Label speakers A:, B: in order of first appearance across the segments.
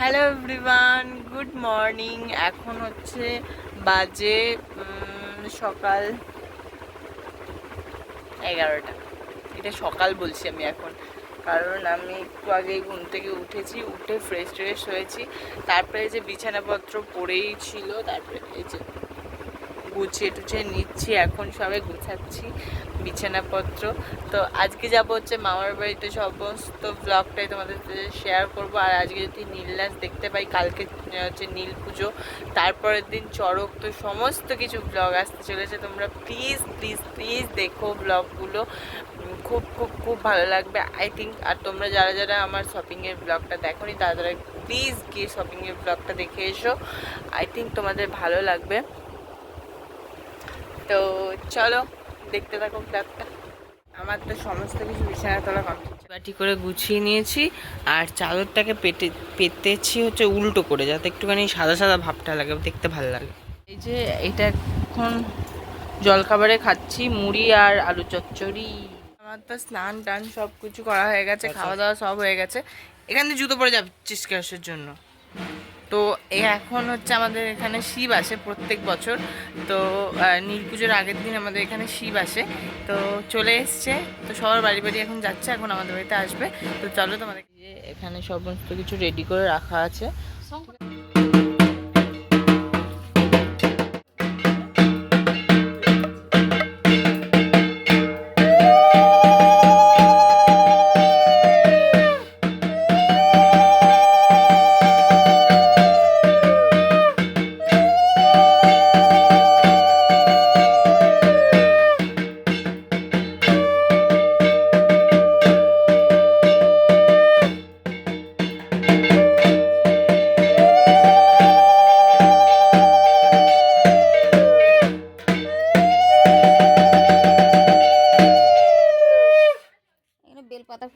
A: Hello everyone good morning এখন হচ্ছে বাজে সকাল এগারোটা। এটা সকাল বলছি আমি এখন। কারণ আমি একটু আগে ঘুম থেকে উঠেছি, উঠে ফ্রেশ ট্রেশ হয়েছি। তারপরে যে বিছানাপত্র পড়েই ছিল, তারপরে এই যে গুছিয়ে টুছিয়ে নিচ্ছি, এখন সবাই গুছাচ্ছি বিছানাপত্র। তো আজকে যাব হচ্ছে মামার বাড়িতে, সমস্ত ব্লগটাই তোমাদের শেয়ার করব। আর আজকে যদি নীলনাচ দেখতে পাই, কালকে হচ্ছে নীল পুজো, তারপরের দিন চড়ক, তো সমস্ত কিছু ব্লগ আসতে চলেছে। তোমরা প্লিজ প্লিজ প্লিজ দেখো ব্লগগুলো খুব খুব খুব ভালো লাগবে আই থিঙ্ক আর তোমরা যারা যারা আমার শপিংয়ের ব্লগটা দেখোনি, তারা তারা প্লিজ গিয়ে শপিংয়ের ব্লগটা দেখে এসো। আই থিঙ্ক তোমাদের ভালো লাগবে। তো চলো দেখতে থাকো ব্লগটা আমার তো সমস্ত কিছু বিছানা তোলা কমপ্লিট বাটি করে গুছিয়ে নিয়েছি আর চাদরটাকে পেতে পেতেছি হচ্ছে উল্টো করে যাতে একটুখানি সাদা সাদা ভাবটা লাগে দেখতে ভালো লাগে। এই যে এটা এখন জলখাবারে খাচ্ছি মুড়ি আর আলু চচ্চড়ি। আমার তো স্নান টান সব কিছু করা হয়ে গেছে খাওয়া দাওয়া সব হয়ে গেছে। এখানে জুতো পরে যাচ্ছিস ক্যাশের জন্য? তো এখন হচ্ছে আমাদের এখানে শিব আসে প্রত্যেক বছর। তো নীল পুজোর আগের দিন আমাদের এখানে শিব আসে। তো চলে এসছে। তো সবার বাড়ি বাড়ি এখন যাচ্ছে, এখন আমাদের বাড়িতে আসবে। তো চলো তোমাদের এখানে সমস্ত কিছু রেডি করে রাখা আছে।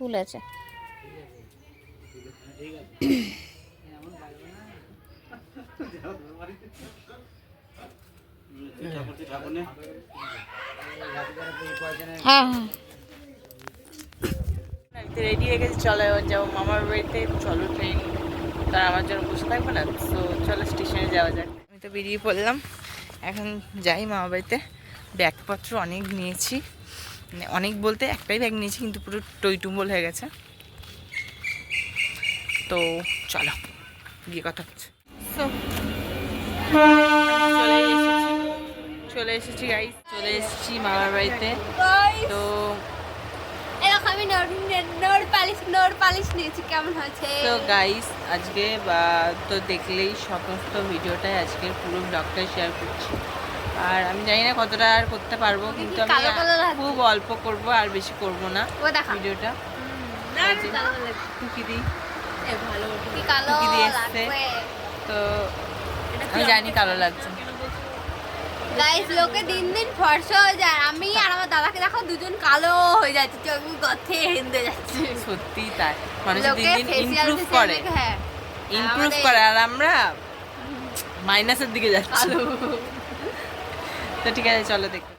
B: ফুল আছে। হ্যাঁ হ্যাঁ।
A: রেডি হয়ে গেছে চলো এবার যাব মামার বাড়িতে চলো ট্রেন তার আমার জন্য বসে থাকব না তো চলো স্টেশনে যাওয়া যাক। আমি তো বেরিয়ে পড়লাম এখন যাই মামার বাড়িতে। ব্যাগপত্র অনেক নিয়েছি। মানে অনেক বলতে একটাই ব্যাগ নিয়েছি কিন্তু পুরো টইটুম্বল হয়ে গেছে। তো চলো গিয়ে কথা হচ্ছে চলে এসেছি। গাইস চলে এসেছি মামার বাড়িতে। তো
B: আমি নোর পালিশ নোর পালিশ নিয়েছি কেমন হয়েছে?
A: তো গাইস আজকে বা তো দেখলেই সমস্ত ভিডিওটাই আজকে পুরো ব্লগটাই শেয়ার করছি। আর আমি জানি না কতটা আর করতে পারব কিন্তু আমি। খুব অল্প করব আর বেশি করব না
B: ও দেখা।
A: ভিডিওটা। টুকি দিই টুকি দিয়ে এসছে। তো আমি জানি কালো লাগছে?
B: গাইস লোকে দিন দিন ফর্সা হয়ে যায়। আমি আর আমার দাদাকে দেখো দুজন কালো হয়ে যাচ্ছে। চোখ গথে হেন্দে যাচ্ছে।
A: সত্যি তাই। মানুষ দিন দিন ইমপ্রুভ করে।
B: দেখে, হ্যাঁ।
A: ইমপ্রুভ করে। আর আমরা মাইনাসের দিকে যাচ্ছি। তো ঠিক আছে চলো দেখি।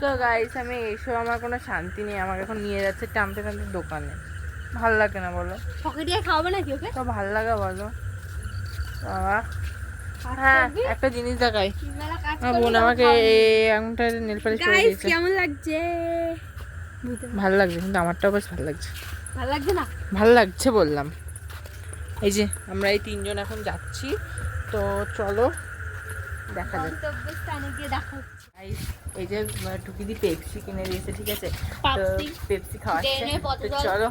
A: তো গাইস আমি এইসব আমার কোনো শান্তি নেই। আমাকে এখন নিয়ে যাচ্ছে টানতে টানতে দোকানে। ভালো লাগে না বলো?
B: পকেটে খাওয়াবে নাকি ওকে?
A: তো ভালো লাগে বলো? বাবা। হ্যাঁ একটা জিনিস দেখাই। আমার বোন আমাকে এই আঙুলটা নেল পালিশ করে দিয়েছে।
B: কেমন লাগছে?
A: ভালো লাগছে কিন্তু আমারটাও বেশ ভালো লাগছে।
B: ভালো লাগছে না?
A: ভালো লাগছে বললাম। এই যে আমরা এই তিনজন এখন যাচ্ছি। তো চলো দেখা এই যে টুকিদি পেপসি কিনে দিয়েছে ঠিক আছে? তো
B: পেপসি।
A: খাওয়াচ্ছে তো চলো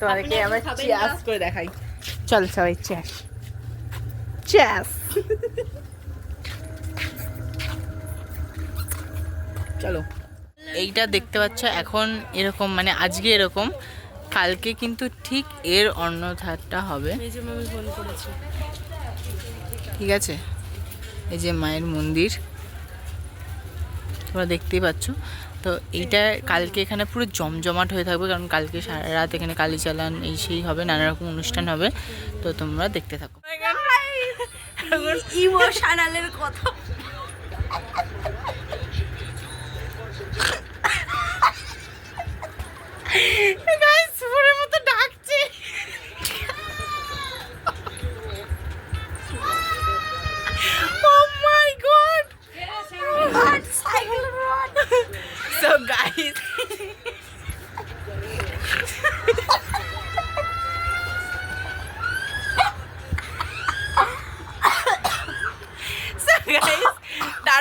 A: তোমাদেরকে আবার চিয়াস করে দেখাই। চল সবাই চিয়াস চিয়াস চলো এইটা দেখতে পাচ্ছ এখন এরকম মানে আজকে এরকম। কালকে কিন্তু ঠিক এর অন্য ধারটা হবে ঠিক আছে? এই যে মায়ের মন্দির। তোমরা দেখতেই পাচ্ছ। তো এইটা কালকে এখানে পুরো জমজমাট হয়ে থাকবে কারণ কালকে সারা রাত এখানে কালি চালান এই সেই হবে নানা রকম অনুষ্ঠান হবে। তো তোমরা দেখতে থাকো।
B: ইমোশনালের কথা।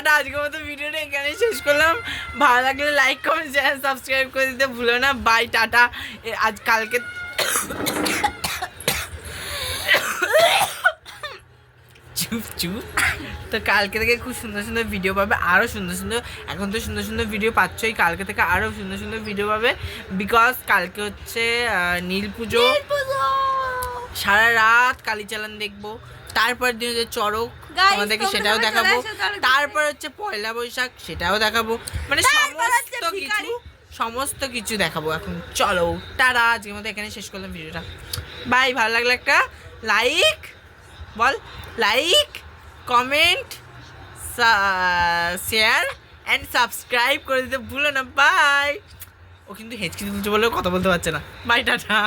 A: টাটা আজকের মতো ভিডিওটা এখানে শেষ করলাম। ভালো লাগলে লাইক কমেন্ট শেয়ার সাবস্ক্রাইব করে দিতে ভুলো না। Bye tata. আজ কালকে চুপ চুপ। তো কালকে থেকে খুব সুন্দর সুন্দর ভিডিও পাবে। আরও সুন্দর সুন্দর এখন তো সুন্দর সুন্দর ভিডিও পাচ্ছই। কালকে থেকে আরও সুন্দর সুন্দর ভিডিও পাবে। বিকজ কালকে হচ্ছে নীল পুজো। সারা রাত কালী চালান দেখব। তারপর দিন হচ্ছে চড়ক। তোমাদেরকে সেটাও দেখাবো। তারপর হচ্ছে পয়লা বৈশাখ সেটাও দেখাবো। মানে সমস্ত কিছু সমস্ত কিছু দেখাবো এখন। চলো টাটা আজকের মতো এখানে শেষ করলাম ভিডিওটা। বাই ভালো লাগল একটা like ball like comment share and subscribe করে দিতে ভুলো না। বাই ও কিন্তু হেঁচকি তুলছে বলেও কথা বলতে পারছে না। Bye tata.